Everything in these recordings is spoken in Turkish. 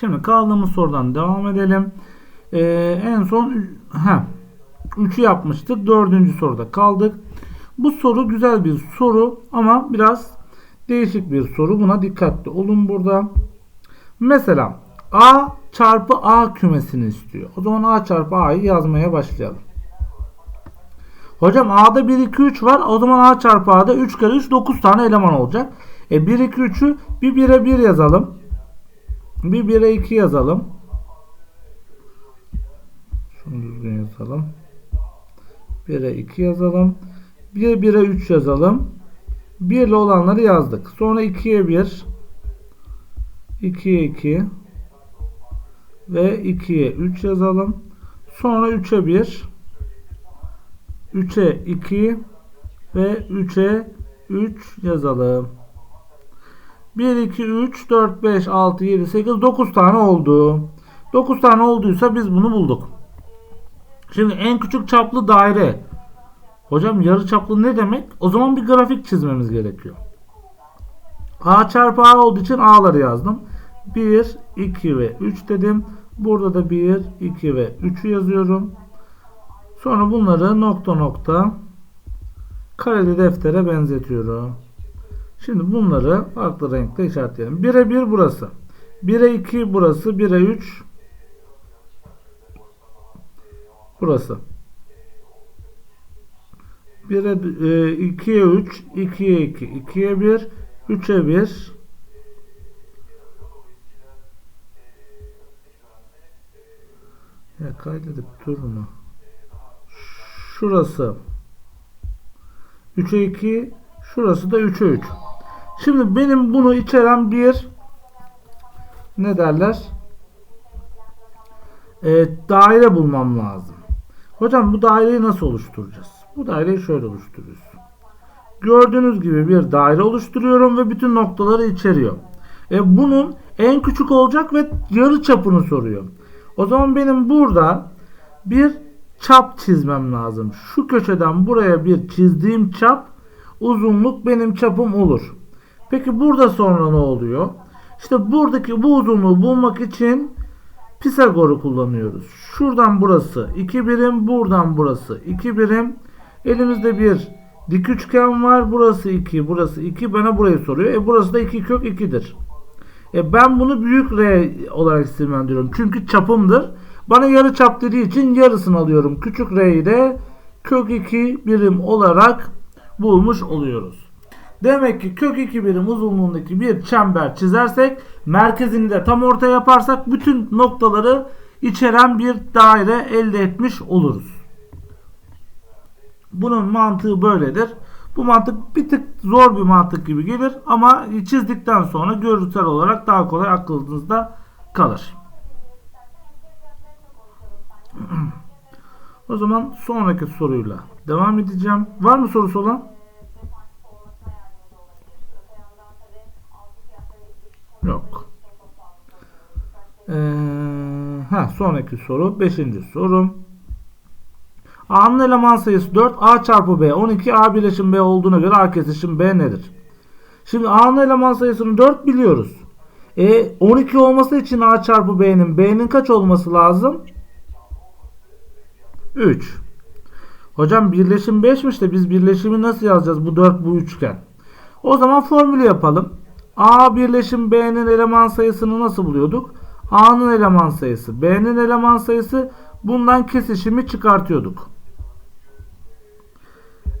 Şimdi kaldığımız sorudan devam edelim. Ee, en son ha 3'ü yapmıştık. Dördüncü soruda kaldık. Bu soru güzel bir soru ama biraz değişik bir soru. Buna dikkatli olun burada. Mesela A çarpı A kümesini istiyor. O zaman A çarpı A'yı yazmaya başlayalım. Hocam A'da 1, 2, 3 var. O zaman A çarpı A'da 3 kere 3 9 tane eleman olacak. E 1, 2, 3'ü bir 1'e 1 yazalım. Bir 1'e 2 yazalım. Şunu düzgün yazalım. 1'e 2 yazalım. 1 1'e 3 yazalım. 1 ile olanları yazdık. Sonra 2'ye 1 2'ye 2 ve 2'ye 3 yazalım. Sonra 3'e 1 3'e 2 ve 3'e 3 yazalım. 1, 2, 3, 4, 5, 6, 7, 8, 9 tane oldu. 9 tane olduysa biz bunu bulduk. Şimdi en küçük çaplı daire. Hocam yarı çaplı ne demek? O zaman bir grafik çizmemiz gerekiyor. A çarpı A olduğu için A'ları yazdım. 1, 2 ve 3 dedim. Burada da 1, 2 ve 3'ü yazıyorum. Sonra bunları nokta nokta kareli deftere benzetiyorum. Şimdi bunları farklı renkte işaretleyelim. 1'e 1 burası. 1'e 2 burası. 1'e 3 burası. 1'e 2'ye 3, 2'ye 2, 2'ye 1, 3'e 1 Ya kaydedip durma. Şurası 3'e 2 şurası da 3'e 3. Şimdi benim bunu içeren bir ne derler? E, daire bulmam lazım. Hocam bu daireyi nasıl oluşturacağız? Bu daireyi şöyle oluşturuyoruz. Gördüğünüz gibi bir daire oluşturuyorum ve bütün noktaları içeriyor. E, bunun en küçük olacak ve yarı çapını soruyor. O zaman benim burada bir çap çizmem lazım. Şu köşeden buraya bir çizdiğim çap uzunluk benim çapım olur. Peki burada sonra ne oluyor? İşte buradaki bu uzunluğu bulmak için Pisagor'u kullanıyoruz. Şuradan burası 2 birim, buradan burası 2 birim. Elimizde bir dik üçgen var. Burası 2, burası 2. Bana burayı soruyor. E burası da 2 kök 2'dir. E ben bunu büyük R olarak isimlendiriyorum. Çünkü çapımdır. Bana yarı çap dediği için yarısını alıyorum. Küçük R'yi de kök 2 birim olarak bulmuş oluyoruz. Demek ki kök 2 birim uzunluğundaki bir çember çizersek merkezini de tam ortaya yaparsak bütün noktaları içeren bir daire elde etmiş oluruz. Bunun mantığı böyledir. Bu mantık bir tık zor bir mantık gibi gelir ama çizdikten sonra görüntüsel olarak daha kolay aklınızda kalır. O zaman sonraki soruyla devam edeceğim. Var mı sorusu olan? Yok. Ee, ha, sonraki soru. Beşinci sorum. A'nın eleman sayısı 4. A çarpı B 12. A birleşim B olduğuna göre A kesişim B nedir? Şimdi A'nın eleman sayısını 4 biliyoruz. E 12 olması için A çarpı B'nin B'nin kaç olması lazım? 3. Hocam birleşim 5'miş de biz birleşimi nasıl yazacağız bu 4 bu üçgen? O zaman formülü yapalım. A birleşim B'nin eleman sayısını nasıl buluyorduk? A'nın eleman sayısı, B'nin eleman sayısı bundan kesişimi çıkartıyorduk.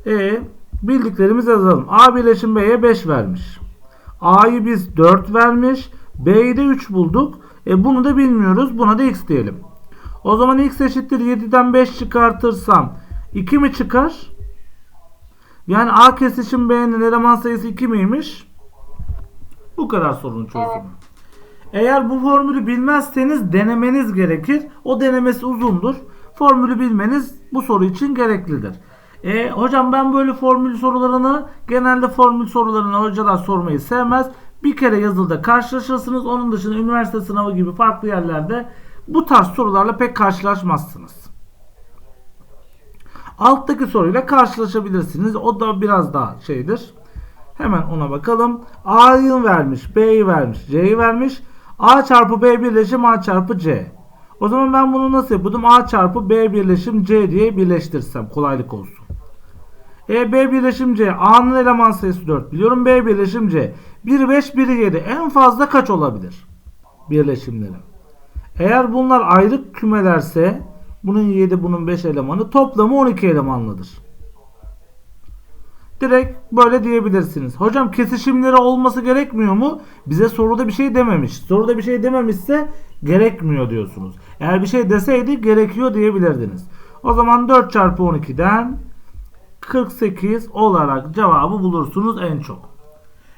E bildiklerimizi yazalım. A birleşim B'ye 5 vermiş. A'yı biz 4 vermiş. B'yi de 3 bulduk. E bunu da bilmiyoruz. Buna da x diyelim. O zaman x eşittir 7'den 5 çıkartırsam 2 mi çıkar? Yani A kesişim B'nin eleman sayısı 2 miymiş? Bu kadar sorunun çözümü. Eğer bu formülü bilmezseniz denemeniz gerekir. O denemesi uzundur. Formülü bilmeniz bu soru için gereklidir. E, hocam ben böyle formül sorularını genelde formül sorularını hocalar sormayı sevmez. Bir kere yazılıda karşılaşırsınız. Onun dışında üniversite sınavı gibi farklı yerlerde bu tarz sorularla pek karşılaşmazsınız. Alttaki soruyla karşılaşabilirsiniz. O da biraz daha şeydir. Hemen ona bakalım. A'yı vermiş, B'yi vermiş, C'yi vermiş. A çarpı B birleşim A çarpı C. O zaman ben bunu nasıl yapıyordum? A çarpı B birleşim C diye birleştirsem kolaylık olsun. E B birleşim C. A'nın eleman sayısı 4. Biliyorum B birleşim C. 1 5 1 7. En fazla kaç olabilir? Birleşimleri. Eğer bunlar ayrı kümelerse bunun 7 bunun 5 elemanı toplamı 12 elemanlıdır. Direkt böyle diyebilirsiniz. Hocam kesişimleri olması gerekmiyor mu? Bize soruda bir şey dememiş. Soruda bir şey dememişse gerekmiyor diyorsunuz. Eğer bir şey deseydi gerekiyor diyebilirdiniz. O zaman 4 çarpı 12'den 48 olarak cevabı bulursunuz en çok.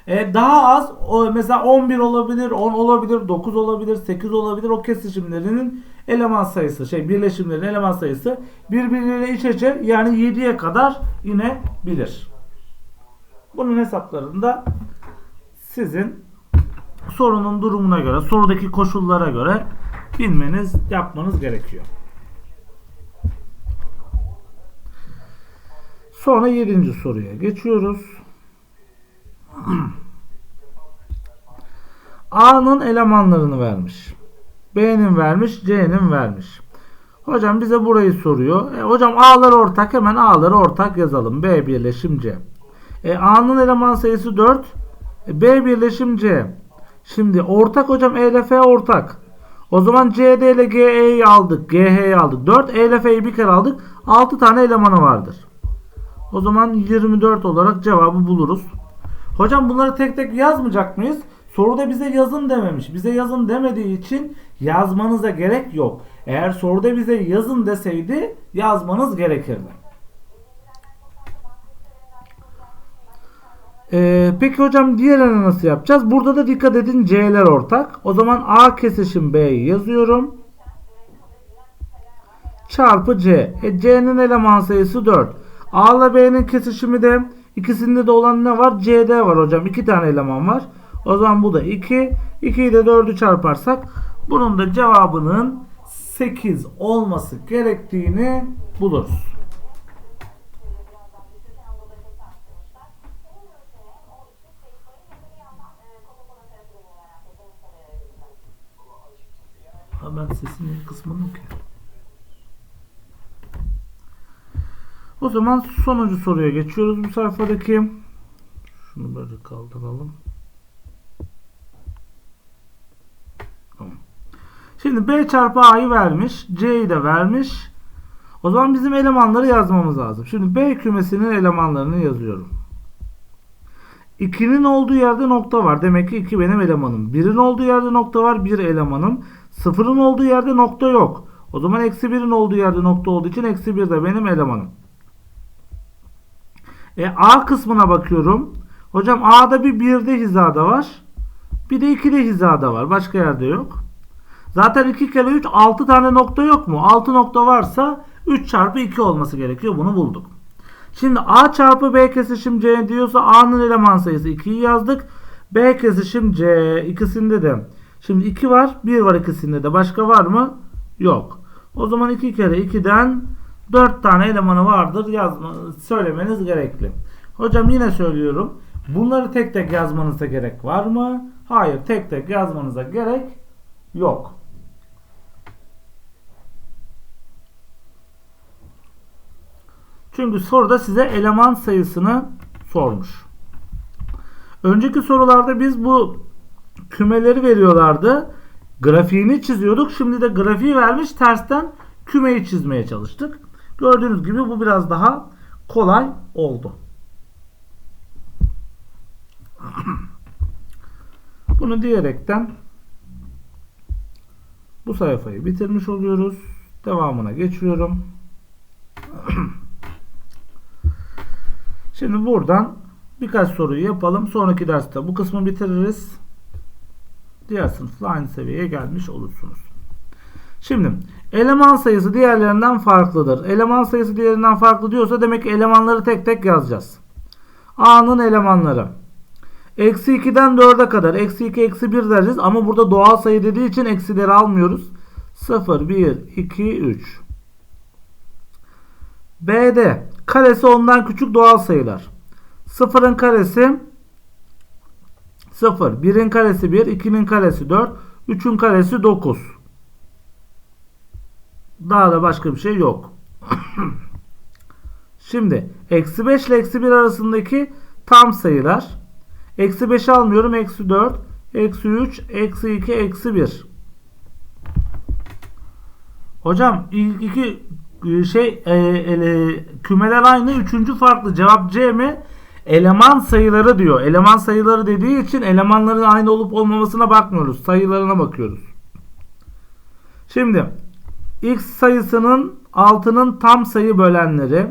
E, daha az mesela 11 olabilir, 10 olabilir, 9 olabilir, 8 olabilir. O kesişimlerinin eleman sayısı, şey birleşimlerin eleman sayısı birbirleriyle iç içe yani 7'ye kadar inebilir. Bunun hesaplarını da sizin sorunun durumuna göre, sorudaki koşullara göre bilmeniz, yapmanız gerekiyor. Sonra 7. soruya geçiyoruz. A'nın elemanlarını vermiş. B'nin vermiş, C'nin vermiş. Hocam bize burayı soruyor. E, hocam A'lar ortak hemen A'ları ortak yazalım. B birleşim C. E, A'nın eleman sayısı 4. E, B birleşim C. Şimdi ortak hocam E ile F ortak. O zaman CD ile GE'yi aldık. GH'yi aldık. 4 E ile F'yi bir kere aldık. 6 tane elemanı vardır. O zaman 24 olarak cevabı buluruz. Hocam bunları tek tek yazmayacak mıyız? Soruda bize yazın dememiş. Bize yazın demediği için yazmanıza gerek yok. Eğer soruda bize yazın deseydi yazmanız gerekirdi. Ee, peki hocam diğerini nasıl yapacağız? Burada da dikkat edin C'ler ortak. O zaman A kesişim B'yi yazıyorum. Çarpı C. E, C'nin eleman sayısı 4. A ile B'nin kesişimi de ikisinde de olan ne var? CD var hocam. 2 tane eleman var. O zaman bu da 2. 2'yi de 4'ü çarparsak bunun da cevabının 8 olması gerektiğini buluruz. Ha ben sesini kısmadım ki. O zaman sonuncu soruya geçiyoruz bu sayfadaki. Şunu böyle kaldıralım. Tamam. Şimdi B çarpı A'yı vermiş. C'yi de vermiş. O zaman bizim elemanları yazmamız lazım. Şimdi B kümesinin elemanlarını yazıyorum. 2'nin olduğu yerde nokta var. Demek ki 2 benim elemanım. 1'in olduğu yerde nokta var. 1 elemanım. 0'ın olduğu yerde nokta yok. O zaman eksi 1'in olduğu yerde nokta olduğu için eksi 1 de benim elemanım. E, A kısmına bakıyorum. Hocam A'da bir 1'de hizada var. Bir de 2'de hizada var. Başka yerde yok. Zaten 2 kere 3 6 tane nokta yok mu? 6 nokta varsa 3 çarpı 2 olması gerekiyor. Bunu bulduk. Şimdi A çarpı B kesişim C diyorsa A'nın eleman sayısı 2'yi yazdık. B kesişim C ikisinde de. Şimdi 2 var 1 var ikisinde de. Başka var mı? Yok. O zaman 2 kere 2'den 4 tane elemanı vardır yazma, söylemeniz gerekli. Hocam yine söylüyorum. Bunları tek tek yazmanıza gerek var mı? Hayır tek tek yazmanıza gerek yok. Çünkü soruda size eleman sayısını sormuş. Önceki sorularda biz bu kümeleri veriyorlardı. Grafiğini çiziyorduk. Şimdi de grafiği vermiş tersten kümeyi çizmeye çalıştık. Gördüğünüz gibi bu biraz daha kolay oldu. Bunu diyerekten bu sayfayı bitirmiş oluyoruz. Devamına geçiyorum. Şimdi buradan birkaç soruyu yapalım. Sonraki derste bu kısmı bitiririz. Diğer sınıfla aynı seviyeye gelmiş olursunuz. Şimdi eleman sayısı diğerlerinden farklıdır. Eleman sayısı diğerinden farklı diyorsa demek ki elemanları tek tek yazacağız. A'nın elemanları. Eksi 2'den 4'e kadar. Eksi 2, eksi 1 deriz. Ama burada doğal sayı dediği için eksileri almıyoruz. 0, 1, 2, 3. B'de karesi ondan küçük doğal sayılar. 0'ın karesi 0, 1'in karesi 1, 2'nin karesi 4, 3'ün karesi 9. Daha da başka bir şey yok. Şimdi eksi 5 ile eksi 1 arasındaki tam sayılar. Eksi 5'i almıyorum. Eksi 4, eksi 3, eksi 2, eksi 1. Hocam ilk iki e, şey e, ele, kümeler aynı. Üçüncü farklı. Cevap C mi? Eleman sayıları diyor. Eleman sayıları dediği için elemanların aynı olup olmamasına bakmıyoruz. Sayılarına bakıyoruz. Şimdi x sayısının 6'nın tam sayı bölenleri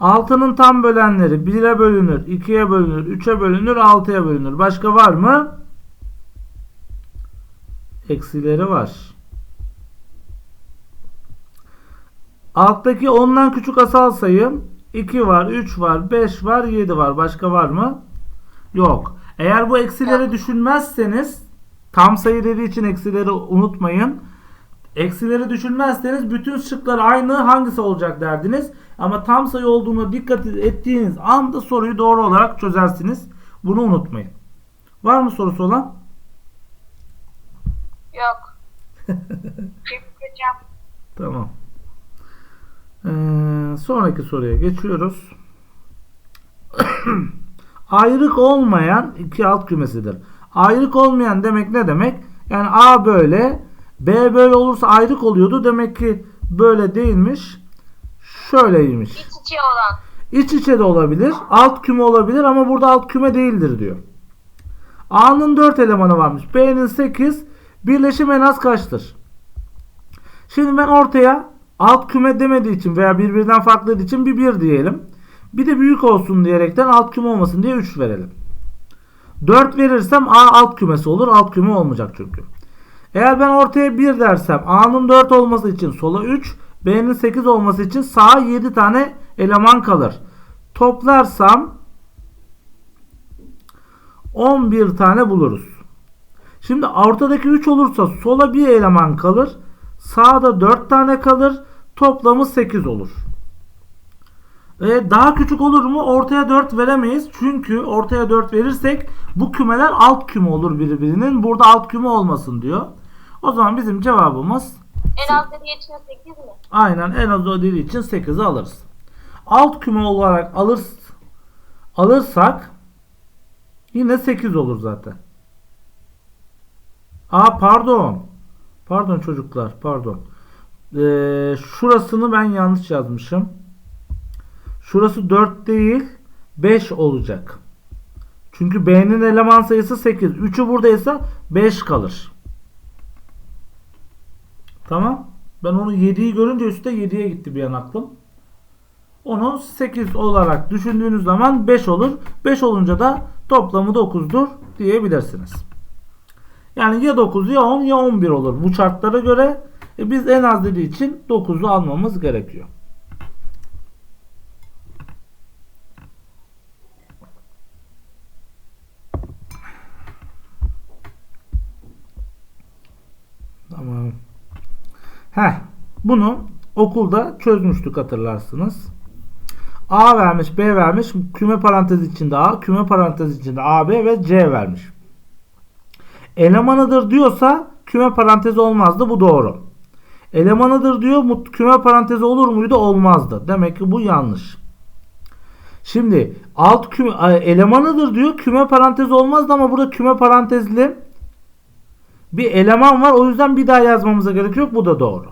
6'nın tam bölenleri 1'e bölünür, 2'ye bölünür, 3'e bölünür, 6'ya bölünür. Başka var mı? Eksileri var. Alttaki 10'dan küçük asal sayı 2 var, 3 var, 5 var, 7 var. Başka var mı? Yok. Eğer bu eksileri düşünmezseniz tam sayı dediği için eksileri unutmayın. Eksileri düşünmezseniz bütün şıklar aynı hangisi olacak derdiniz. Ama tam sayı olduğuna dikkat ettiğiniz anda soruyu doğru olarak çözersiniz. Bunu unutmayın. Var mı sorusu olan? Yok. Hocam. Tamam. Ee, sonraki soruya geçiyoruz. Ayrık olmayan iki alt kümesidir. Ayrık olmayan demek ne demek? Yani A böyle, B böyle olursa ayrık oluyordu. Demek ki böyle değilmiş. Şöyleymiş. İç içe olan. İç içe de olabilir. Alt küme olabilir ama burada alt küme değildir diyor. A'nın 4 elemanı varmış. B'nin 8. Birleşim en az kaçtır? Şimdi ben ortaya alt küme demediği için veya birbirinden farklı için bir 1 diyelim. Bir de büyük olsun diyerekten alt küme olmasın diye 3 verelim. 4 verirsem A alt kümesi olur. Alt küme olmayacak çünkü. Eğer ben ortaya 1 dersem A'nın 4 olması için sola 3, B'nin 8 olması için sağa 7 tane eleman kalır. Toplarsam 11 tane buluruz. Şimdi ortadaki 3 olursa sola bir eleman kalır. Sağda 4 tane kalır. Toplamı 8 olur. E, daha küçük olur mu? Ortaya 4 veremeyiz. Çünkü ortaya 4 verirsek bu kümeler alt küme olur birbirinin. Burada alt küme olmasın diyor. O zaman bizim cevabımız En az dediği için 8 mi? aynen en az dediği için 8'i alırız. Alt küme olarak alır, alırsak yine 8 olur zaten. Aa pardon. Pardon çocuklar pardon. Ee, şurasını ben yanlış yazmışım. Şurası 4 değil 5 olacak. Çünkü B'nin eleman sayısı 8. 3'ü buradaysa 5 kalır. Tamam. Ben onu 7'yi görünce üstte 7'ye gitti bir an aklım. Onu 8 olarak düşündüğünüz zaman 5 olur. 5 olunca da toplamı 9'dur diyebilirsiniz. Yani ya 9 ya 10 ya 11 olur. Bu şartlara göre e, biz en az dediği için 9'u almamız gerekiyor. Tamam. Heh, bunu okulda çözmüştük hatırlarsınız. A vermiş, B vermiş, küme parantez içinde A, küme parantez içinde AB ve C vermiş. Elemanıdır diyorsa küme parantezi olmazdı. Bu doğru. Elemanıdır diyor. Küme parantezi olur muydu? Olmazdı. Demek ki bu yanlış. Şimdi alt küme elemanıdır diyor. Küme parantezi olmazdı ama burada küme parantezli bir eleman var. O yüzden bir daha yazmamıza gerek yok. Bu da doğru.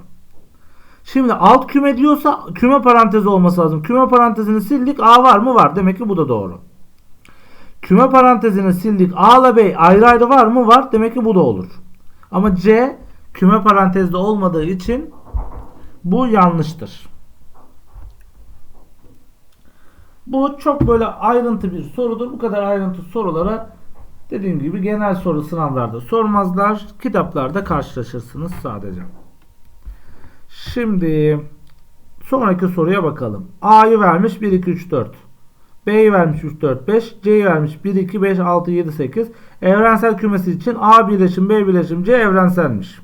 Şimdi alt küme diyorsa küme parantezi olması lazım. Küme parantezini sildik. A var mı? Var. Demek ki bu da doğru. Küme parantezini sildik. A ile B ayrı ayrı var mı? Var. Demek ki bu da olur. Ama C küme parantezde olmadığı için bu yanlıştır. Bu çok böyle ayrıntı bir sorudur. Bu kadar ayrıntı sorulara dediğim gibi genel soru sınavlarda sormazlar. Kitaplarda karşılaşırsınız sadece. Şimdi sonraki soruya bakalım. A'yı vermiş 1 2 3 4. B'yi vermiş 3 4 5. C'yi vermiş 1 2 5 6 7 8. Evrensel kümesi için A birleşim B birleşim C evrenselmiş.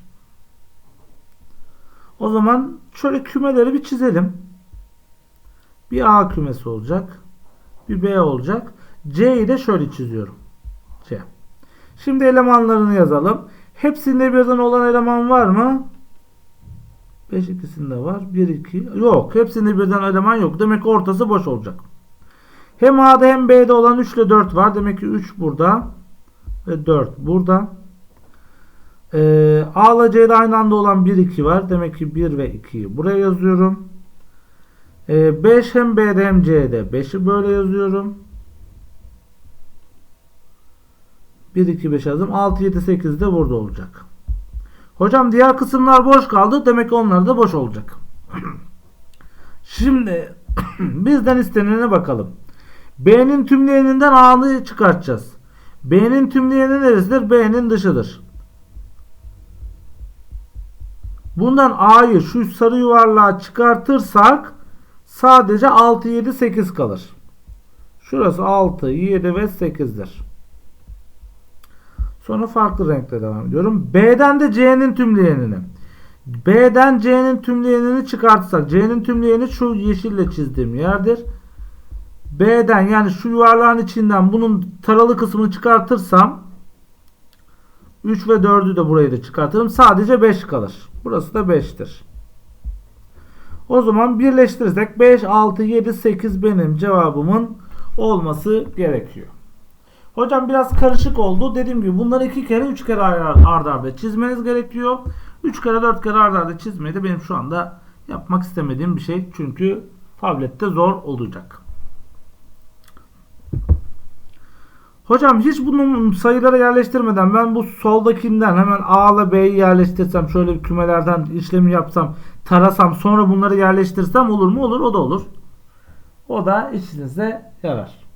O zaman şöyle kümeleri bir çizelim. Bir A kümesi olacak. Bir B olacak. C'yi de şöyle çiziyorum. C. Şimdi elemanlarını yazalım. Hepsinde birden olan eleman var mı? 5 ikisinde var. 1 2. Yok. Hepsinde birden eleman yok. Demek ki ortası boş olacak. Hem A'da hem B'de olan 3 ile 4 var. Demek ki 3 burada ve 4 burada. Ee, A ile C'de aynı anda olan 1 2 var. Demek ki 1 ve 2'yi buraya yazıyorum. Ee, 5 hem B'de hem C'de. 5'i böyle yazıyorum. 1 2 5 yazdım. 6 7 8 de burada olacak. Hocam diğer kısımlar boş kaldı. Demek ki onlar da boş olacak. Şimdi bizden istenene bakalım. B'nin tümleyeninden A'yı çıkartacağız. B'nin tümleyeni neresidir? B'nin dışıdır. Bundan A'yı şu sarı yuvarlağa çıkartırsak sadece 6, 7, 8 kalır. Şurası 6, 7 ve 8'dir. Sonra farklı renkle devam ediyorum. B'den de C'nin tümleyenini. B'den C'nin tümleyenini çıkartırsak C'nin tümleyeni şu yeşille çizdiğim yerdir. B'den yani şu yuvarlağın içinden bunun taralı kısmını çıkartırsam 3 ve 4'ü de burayı da çıkartırım. Sadece 5 kalır. Burası da 5'tir. O zaman birleştirirsek 5, 6, 7, 8 benim cevabımın olması gerekiyor. Hocam biraz karışık oldu. Dediğim gibi bunları 2 kere 3 kere arda arda çizmeniz gerekiyor. 3 kere 4 kere arda arda çizmeyi de benim şu anda yapmak istemediğim bir şey. Çünkü tablette zor olacak. Hocam hiç bunu sayılara yerleştirmeden ben bu soldakinden hemen A ile B'yi yerleştirsem şöyle bir kümelerden işlemi yapsam tarasam sonra bunları yerleştirsem olur mu? Olur o da olur. O da işinize yarar.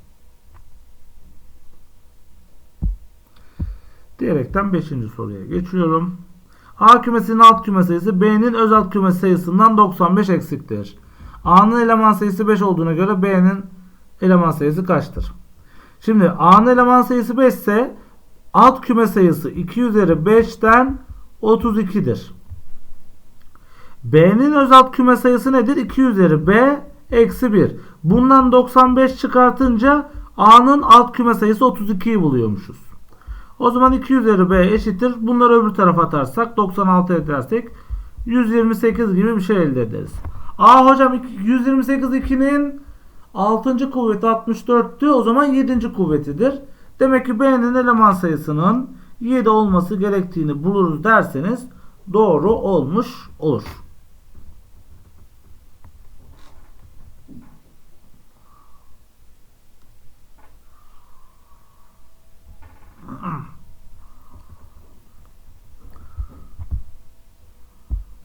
Diyerekten 5. soruya geçiyorum. A kümesinin alt küme sayısı B'nin öz alt küme sayısından 95 eksiktir. A'nın eleman sayısı 5 olduğuna göre B'nin eleman sayısı kaçtır? Şimdi A'nın eleman sayısı 5 ise alt küme sayısı 2 üzeri 5'ten 32'dir. B'nin öz alt küme sayısı nedir? 2 üzeri B eksi 1. Bundan 95 çıkartınca A'nın alt küme sayısı 32'yi buluyormuşuz. O zaman 2 üzeri B eşittir. Bunları öbür tarafa atarsak 96 edersek 128 gibi bir şey elde ederiz. A hocam 128 2'nin 6. kuvveti 64'tü. O zaman 7. kuvvetidir. Demek ki B'nin eleman sayısının 7 olması gerektiğini buluruz derseniz doğru olmuş olur.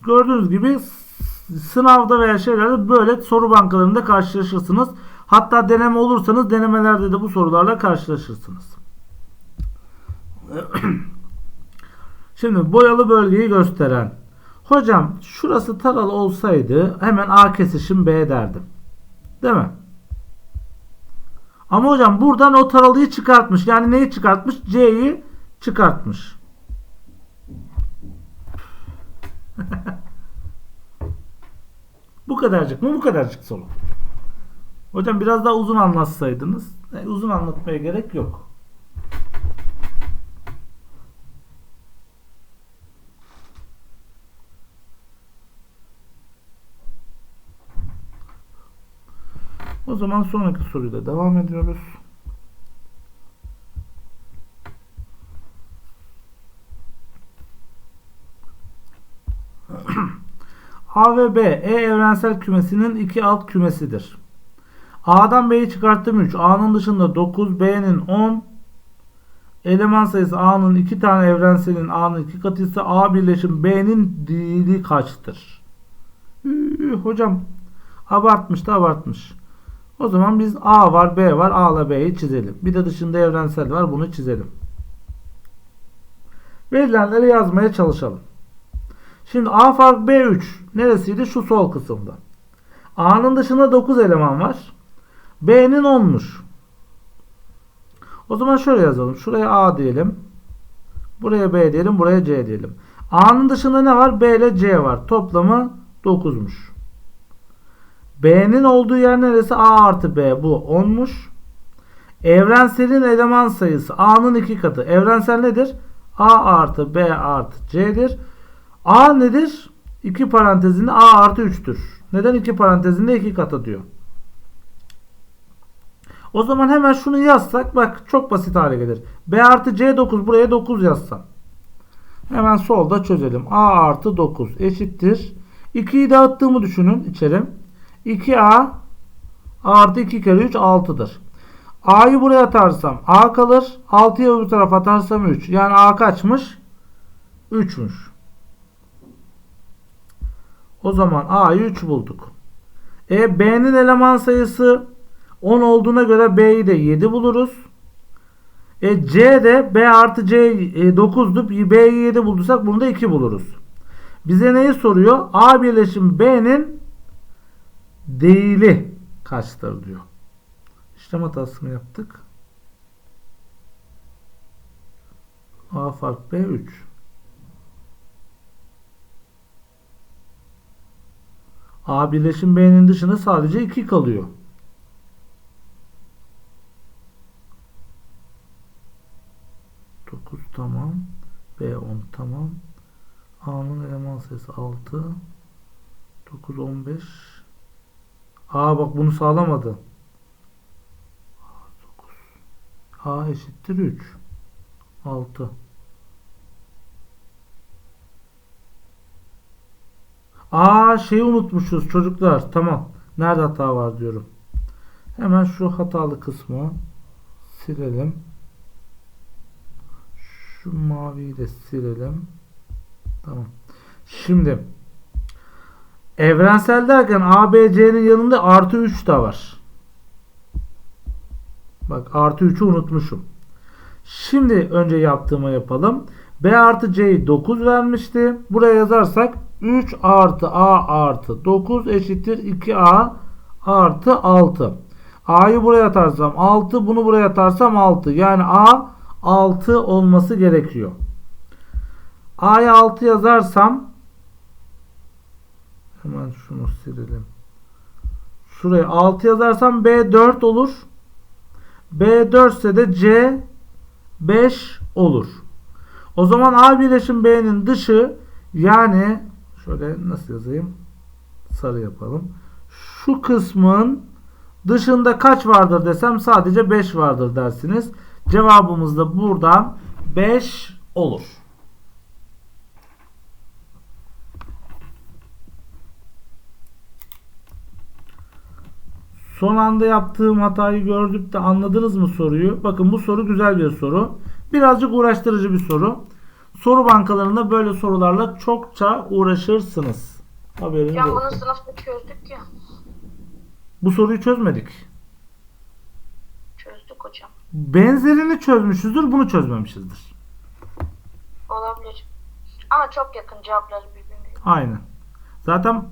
Gördüğünüz gibi sınavda veya şeylerde böyle soru bankalarında karşılaşırsınız. Hatta deneme olursanız denemelerde de bu sorularla karşılaşırsınız. Şimdi boyalı bölgeyi gösteren. Hocam şurası taralı olsaydı hemen A kesişim B derdim. Değil mi? Ama hocam buradan o taralıyı çıkartmış. Yani neyi çıkartmış? C'yi çıkartmış. Bu kadarcık mı? Bu kadarcık soru. Hocam biraz daha uzun anlatsaydınız. E, uzun anlatmaya gerek yok. O zaman sonraki soruyla devam ediyoruz. A ve B E evrensel kümesinin iki alt kümesidir. A'dan B'yi çıkarttım 3. A'nın dışında 9, B'nin 10. Eleman sayısı A'nın 2 tane evrenselin A'nın 2 katı ise A birleşim B'nin dili kaçtır? Üü, hocam abartmış da abartmış. O zaman biz A var B var A ile B'yi çizelim. Bir de dışında evrensel var bunu çizelim. Verilenleri yazmaya çalışalım. Şimdi A fark B3 neresiydi? Şu sol kısımda. A'nın dışında 9 eleman var. B'nin 10'muş. O zaman şöyle yazalım. Şuraya A diyelim. Buraya B diyelim. Buraya C diyelim. A'nın dışında ne var? B ile C var. Toplamı 9'muş. B'nin olduğu yer neresi? A artı B. Bu 10'muş. Evrenselin eleman sayısı A'nın 2 katı. Evrensel nedir? A artı B artı C'dir. A nedir? 2 parantezinde A artı 3'tür. Neden 2 parantezinde 2 katı diyor. O zaman hemen şunu yazsak bak çok basit hale gelir. B artı C9 buraya 9 yazsam. Hemen solda çözelim. A artı 9 eşittir. 2'yi dağıttığımı düşünün içeri. 2A artı 2 kere 3 6'dır. A'yı buraya atarsam A kalır. 6'yı öbür tarafa atarsam 3. Yani A kaçmış? 3'müş. O zaman A'yı 3 bulduk. E B'nin eleman sayısı 10 olduğuna göre B'yi de 7 buluruz. E C de B artı C e, 9'du. B'yi 7 bulduysak bunu da 2 buluruz. Bize neyi soruyor? A birleşim B'nin değili kaçtır diyor. İşlem hatasını yaptık. A fark B 3. A birleşim B'nin dışında sadece 2 kalıyor. Dokuz tamam. B 10 tamam. A'nın eleman sayısı 6. 9 15. A bak bunu sağlamadı. A eşittir 3. 6. Aa şeyi unutmuşuz çocuklar. Tamam. Nerede hata var diyorum. Hemen şu hatalı kısmı silelim. Şu maviyi de silelim. Tamam. Şimdi evrensel derken ABC'nin yanında artı 3 de var. Bak artı 3'ü unutmuşum. Şimdi önce yaptığımı yapalım. B artı C'yi 9 vermişti. Buraya yazarsak 3 artı A artı 9 eşittir 2A artı 6. A'yı buraya atarsam 6 bunu buraya atarsam 6. Yani A 6 olması gerekiyor. A'ya 6 yazarsam hemen şunu silelim. Şuraya 6 yazarsam B 4 olur. B 4 ise de C 5 olur. O zaman A birleşim B'nin dışı yani şöyle nasıl yazayım? Sarı yapalım. Şu kısmın dışında kaç vardır desem sadece 5 vardır dersiniz. Cevabımız da buradan 5 olur. Son anda yaptığım hatayı gördük de anladınız mı soruyu? Bakın bu soru güzel bir soru. Birazcık uğraştırıcı bir soru. Soru bankalarında böyle sorularla çokça uğraşırsınız. Haberiniz Hocam bunu olsun. sınıfta çözdük ya. Bu soruyu çözmedik. Çözdük hocam. Benzerini çözmüşüzdür, bunu çözmemişizdir. Olabilir. Ama çok yakın cevapları birbirine. Aynen. Zaten